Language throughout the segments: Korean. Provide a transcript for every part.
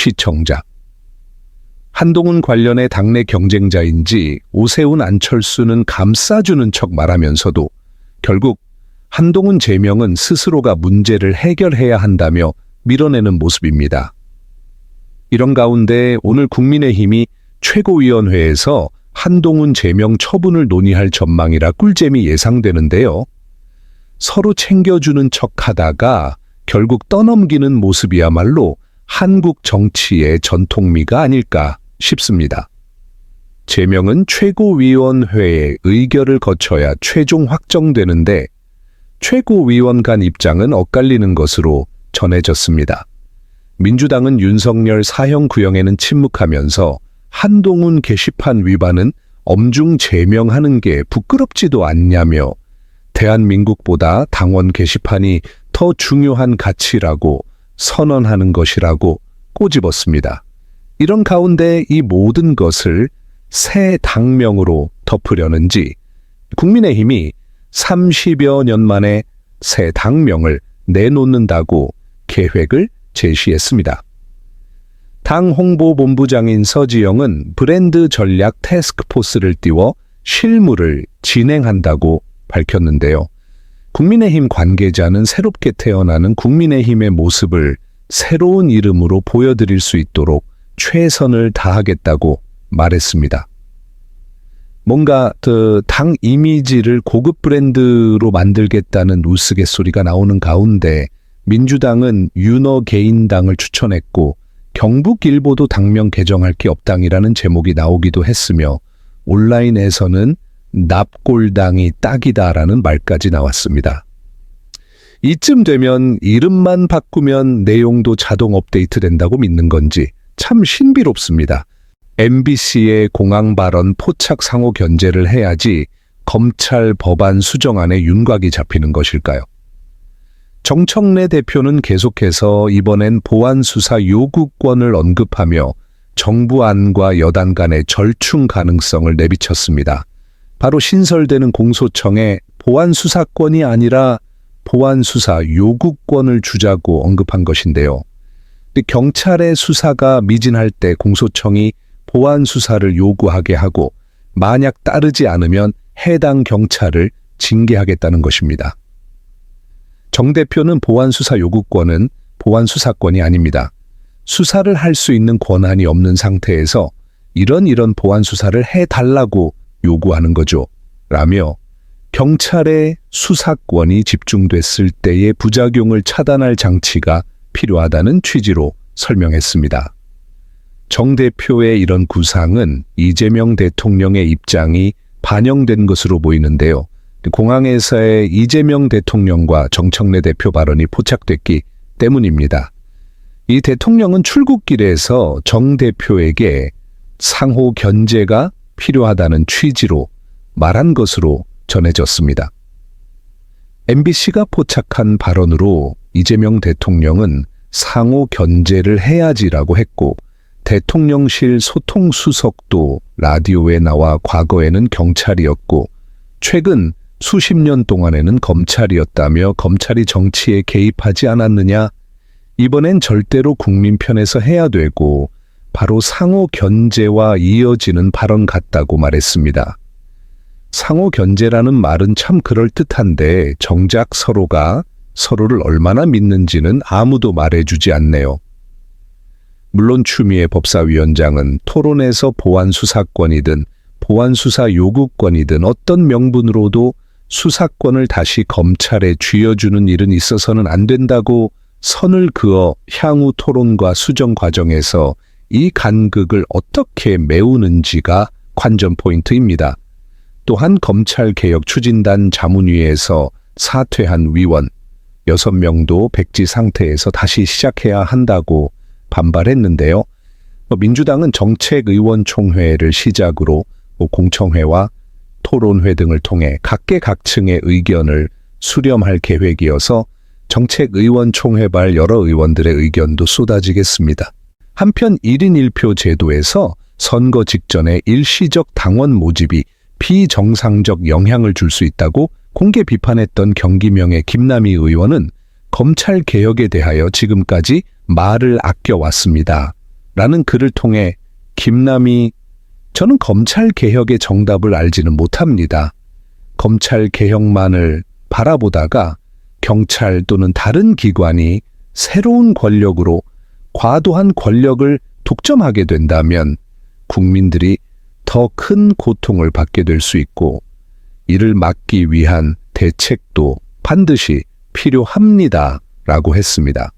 시청자. 한동훈 관련의 당내 경쟁자인지 오세훈 안철수는 감싸주는 척 말하면서도 결국 한동훈 제명은 스스로가 문제를 해결해야 한다며 밀어내는 모습입니다. 이런 가운데 오늘 국민의힘이 최고위원회에서 한동훈 제명 처분을 논의할 전망이라 꿀잼이 예상되는데요. 서로 챙겨주는 척 하다가 결국 떠넘기는 모습이야말로 한국 정치의 전통미가 아닐까 싶습니다. 제명은 최고위원회의 의결을 거쳐야 최종 확정되는데 최고위원 간 입장은 엇갈리는 것으로 전해졌습니다. 민주당은 윤석열 사형 구형에는 침묵하면서 한동훈 게시판 위반은 엄중 제명하는 게 부끄럽지도 않냐며 대한민국보다 당원 게시판이 더 중요한 가치라고 선언하는 것이라고 꼬집었습니다. 이런 가운데 이 모든 것을 새 당명으로 덮으려는지 국민의힘이 30여 년 만에 새 당명을 내놓는다고 계획을 제시했습니다. 당 홍보본부장인 서지영은 브랜드 전략 태스크포스를 띄워 실무를 진행한다고 밝혔는데요. 국민의힘 관계자는 새롭게 태어나는 국민의힘의 모습을 새로운 이름으로 보여드릴 수 있도록 최선을 다하겠다고 말했습니다. 뭔가 그 당 이미지를 고급 브랜드로 만들겠다는 우스갯소리가 나오는 가운데 민주당은 윤어 개인당을 추천했고 경북일보도 당명 개정할 게 없당이라는 제목이 나오기도 했으며 온라인에서는 납골당이 딱이다라는 말까지 나왔습니다. 이쯤 되면 이름만 바꾸면 내용도 자동 업데이트 된다고 믿는 건지 참 신비롭습니다. MBC의 공항 발언 포착 상호 견제를 해야지 검찰 법안 수정안에 윤곽이 잡히는 것일까요? 정청래 대표는 계속해서 이번엔 보안 수사 요구권을 언급하며 정부 안과 여당 간의 절충 가능성을 내비쳤습니다. 바로 신설되는 공소청에 보안 수사권이 아니라 보안 수사 요구권을 주자고 언급한 것인데요. 경찰의 수사가 미진할 때 공소청이 보안 수사를 요구하게 하고 만약 따르지 않으면 해당 경찰을 징계하겠다는 것입니다. 정 대표는 보안 수사 요구권은 보안 수사권이 아닙니다. 수사를 할 수 있는 권한이 없는 상태에서 이런 이런 보안 수사를 해달라고 요구하는 거죠. 라며 경찰의 수사권이 집중됐을 때의 부작용을 차단할 장치가 필요하다는 취지로 설명했습니다. 정 대표의 이런 구상은 이재명 대통령의 입장이 반영된 것으로 보이는데요. 공항에서의 이재명 대통령과 정청래 대표 발언이 포착됐기 때문입니다. 이 대통령은 출국길에서 정 대표에게 상호 견제가 필요하다는 취지로 말한 것으로 전해졌습니다. MBC가 포착한 발언으로 이재명 대통령은 상호 견제를 해야지라고 했고 대통령실 소통수석도 라디오에 나와 과거에는 경찰이었고 최근 수십 년 동안에는 검찰이었다며 검찰이 정치에 개입하지 않았느냐 이번엔 절대로 국민 편에서 해야 되고 바로 상호 견제와 이어지는 발언 같다고 말했습니다. 상호 견제라는 말은 참 그럴듯한데 정작 서로가 서로를 얼마나 믿는지는 아무도 말해주지 않네요. 물론 추미애 법사위원장은 토론에서 보안 수사권이든 보안 수사 요구권이든 어떤 명분으로도 수사권을 다시 검찰에 쥐어주는 일은 있어서는 안 된다고 선을 그어 향후 토론과 수정 과정에서 이 간극을 어떻게 메우는지가 관전 포인트입니다. 또한 검찰개혁 추진단 자문위에서 사퇴한 위원 6명도 백지 상태에서 다시 시작해야 한다고 반발했는데요. 민주당은 정책의원총회를 시작으로 공청회와 토론회 등을 통해 각계각층의 의견을 수렴할 계획이어서 정책의원총회발 여러 의원들의 의견도 쏟아지겠습니다. 한편 1인 1표 제도에서 선거 직전에 일시적 당원 모집이 비정상적 영향을 줄 수 있다고 공개 비판했던 경기명의 김남희 의원은 검찰 개혁에 대하여 지금까지 말을 아껴왔습니다. 라는 글을 통해 김남이 저는 검찰 개혁의 정답을 알지는 못합니다. 검찰 개혁만을 바라보다가 경찰 또는 다른 기관이 새로운 권력으로 과도한 권력을 독점하게 된다면 국민들이 더 큰 고통을 받게 될 수 있고 이를 막기 위한 대책도 반드시 필요합니다. 라고 했습니다.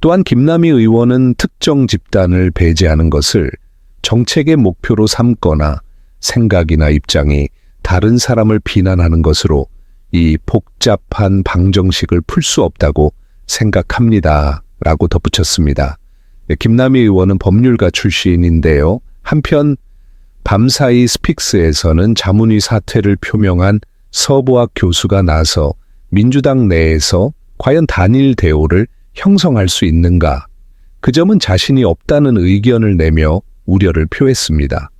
또한 김남희 의원은 특정 집단을 배제하는 것을 정책의 목표로 삼거나 생각이나 입장이 다른 사람을 비난하는 것으로 이 복잡한 방정식을 풀 수 없다고 생각합니다. 라고 덧붙였습니다. 네, 김남희 의원은 법률가 출신인데요. 한편 밤사이 스픽스에서는 자문위 사퇴를 표명한 서보학 교수가 나서 민주당 내에서 과연 단일 대오를 형성할 수 있는가? 그 점은 자신이 없다는 의견을 내며 우려를 표했습니다.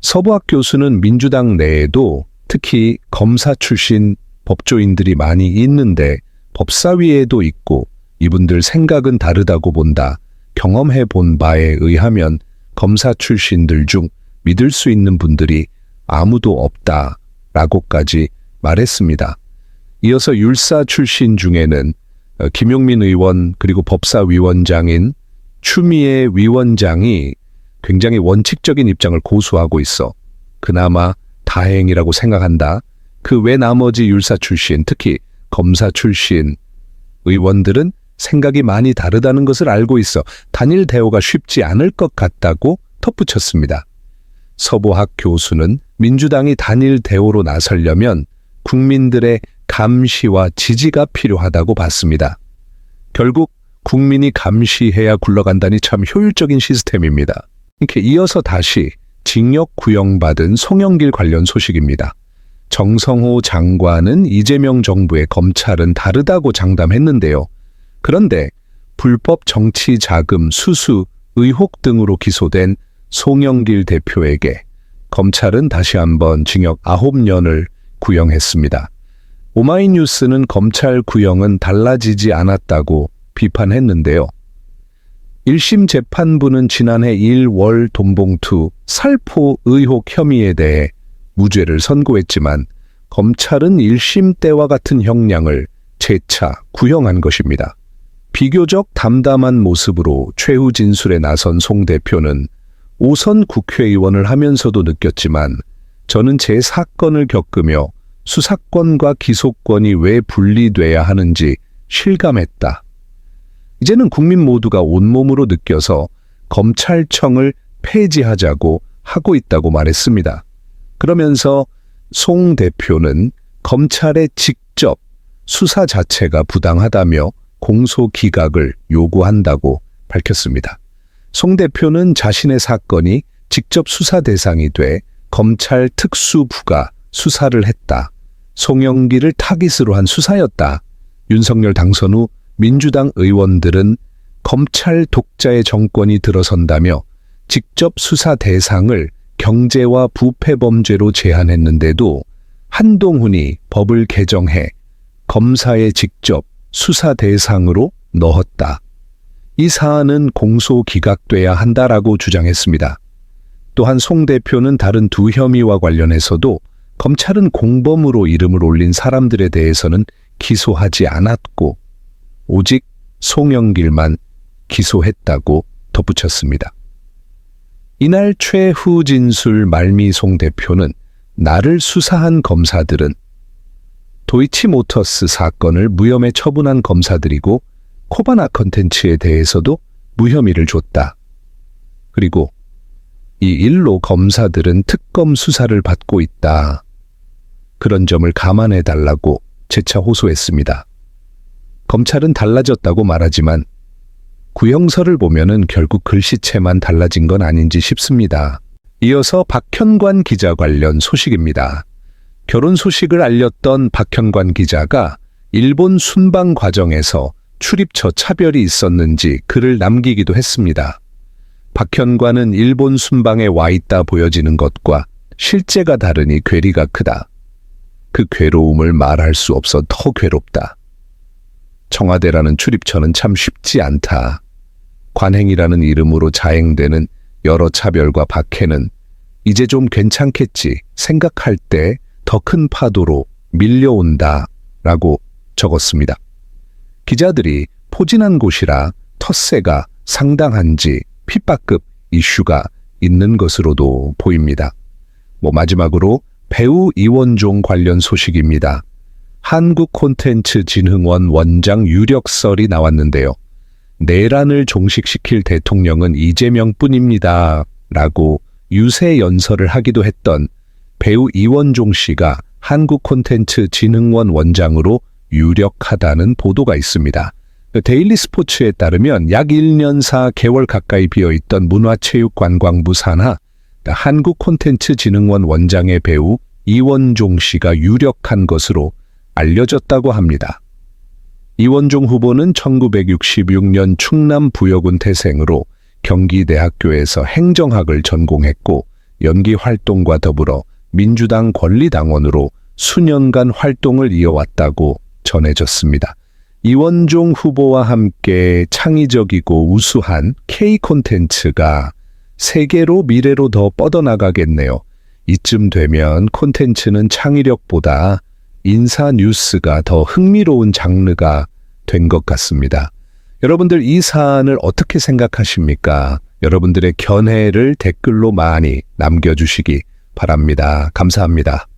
서보학 교수는 민주당 내에도 특히 검사 출신 법조인들이 많이 있는데 법사위에도 있고 이분들 생각은 다르다고 본다. 경험해 본 바에 의하면 검사 출신들 중 믿을 수 있는 분들이 아무도 없다. 라고까지 말했습니다. 이어서 율사 출신 중에는 어, 김용민 의원 그리고 법사위원장인 추미애 위원장이 굉장히 원칙적인 입장을 고수하고 있어 그나마 다행이라고 생각한다. 그 외 나머지 율사 출신, 특히 검사 출신 의원들은 생각이 많이 다르다는 것을 알고 있어 단일 대우가 쉽지 않을 것 같다고 덧붙였습니다. 서보학 교수는 민주당이 단일 대우로 나서려면 국민들의 감시와 지지가 필요하다고 봤습니다. 결국 국민이 감시해야 굴러간다니 참 효율적인 시스템입니다. 이렇게 이어서 다시 징역 구형받은 송영길 관련 소식입니다. 정성호 장관은 이재명 정부의 검찰은 다르다고 장담했는데요. 그런데 불법 정치 자금 수수 의혹 등으로 기소된 송영길 대표에게 검찰은 다시 한번 징역 9년을 구형했습니다. 오마이뉴스는 검찰 구형은 달라지지 않았다고 비판했는데요. 1심 재판부는 지난해 1월 돈봉투 살포 의혹 혐의에 대해 무죄를 선고했지만 검찰은 1심 때와 같은 형량을 재차 구형한 것입니다. 비교적 담담한 모습으로 최후 진술에 나선 송 대표는 오선 국회의원을 하면서도 느꼈지만 저는 제 사건을 겪으며 수사권과 기소권이 왜 분리돼야 하는지 실감했다. 이제는 국민 모두가 온몸으로 느껴서 검찰청을 폐지하자고 하고 있다고 말했습니다. 그러면서 송 대표는 검찰의 직접 수사 자체가 부당하다며 공소 기각을 요구한다고 밝혔습니다. 송 대표는 자신의 사건이 직접 수사 대상이 돼 검찰 특수부가 수사를 했다. 송영기를 타깃으로 한 수사였다. 윤석열 당선 후 민주당 의원들은 검찰 독자의 정권이 들어선다며 직접 수사 대상을 경제와 부패 범죄로 제한했는데도 한동훈이 법을 개정해 검사의 직접 수사 대상으로 넣었다. 이 사안은 공소 기각돼야 한다라고 주장했습니다. 또한 송 대표는 다른 두 혐의와 관련해서도 검찰은 공범으로 이름을 올린 사람들에 대해서는 기소하지 않았고 오직 송영길만 기소했다고 덧붙였습니다. 이날 최후 진술 말미 송 대표는 나를 수사한 검사들은 도이치모터스 사건을 무혐의 처분한 검사들이고 코바나 컨텐츠에 대해서도 무혐의를 줬다. 그리고 이 일로 검사들은 특검 수사를 받고 있다. 그런 점을 감안해 달라고 재차 호소했습니다. 검찰은 달라졌다고 말하지만 구형서를 보면은 결국 글씨체만 달라진 건 아닌지 싶습니다. 이어서 박현관 기자 관련 소식입니다. 결혼 소식을 알렸던 박현관 기자가 일본 순방 과정에서 출입처 차별이 있었는지 글을 남기기도 했습니다. 박현관은 일본 순방에 와 있다 보여지는 것과 실제가 다르니 괴리가 크다. 그 괴로움을 말할 수 없어 더 괴롭다. 청와대라는 출입처는 참 쉽지 않다. 관행이라는 이름으로 자행되는 여러 차별과 박해는 이제 좀 괜찮겠지 생각할 때 더 큰 파도로 밀려온다 라고 적었습니다. 기자들이 포진한 곳이라 텃세가 상당한지 핍박급 이슈가 있는 것으로도 보입니다. 뭐 마지막으로 배우 이원종 관련 소식입니다. 한국 콘텐츠 진흥원 원장 유력설이 나왔는데요. 내란을 종식시킬 대통령은 이재명 뿐입니다. 라고 유세 연설을 하기도 했던 배우 이원종 씨가 한국 콘텐츠 진흥원 원장으로 유력하다는 보도가 있습니다. 데일리 스포츠에 따르면 약 1년 4개월 가까이 비어있던 문화체육관광부 산하 한국 콘텐츠 진흥원 원장의 배우 이원종 씨가 유력한 것으로 알려졌다고 합니다. 이원종 후보는 1966년 충남 부여군 태생으로 경기대학교에서 행정학을 전공했고 연기 활동과 더불어 민주당 권리당원으로 수년간 활동을 이어왔다고 전해졌습니다. 이원종 후보와 함께 창의적이고 우수한 K 콘텐츠가 세계로 미래로 더 뻗어나가겠네요. 이쯤 되면 콘텐츠는 창의력보다 인사 뉴스가 더 흥미로운 장르가 된 것 같습니다. 여러분들 이 사안을 어떻게 생각하십니까? 여러분들의 견해를 댓글로 많이 남겨주시기 바랍니다. 감사합니다.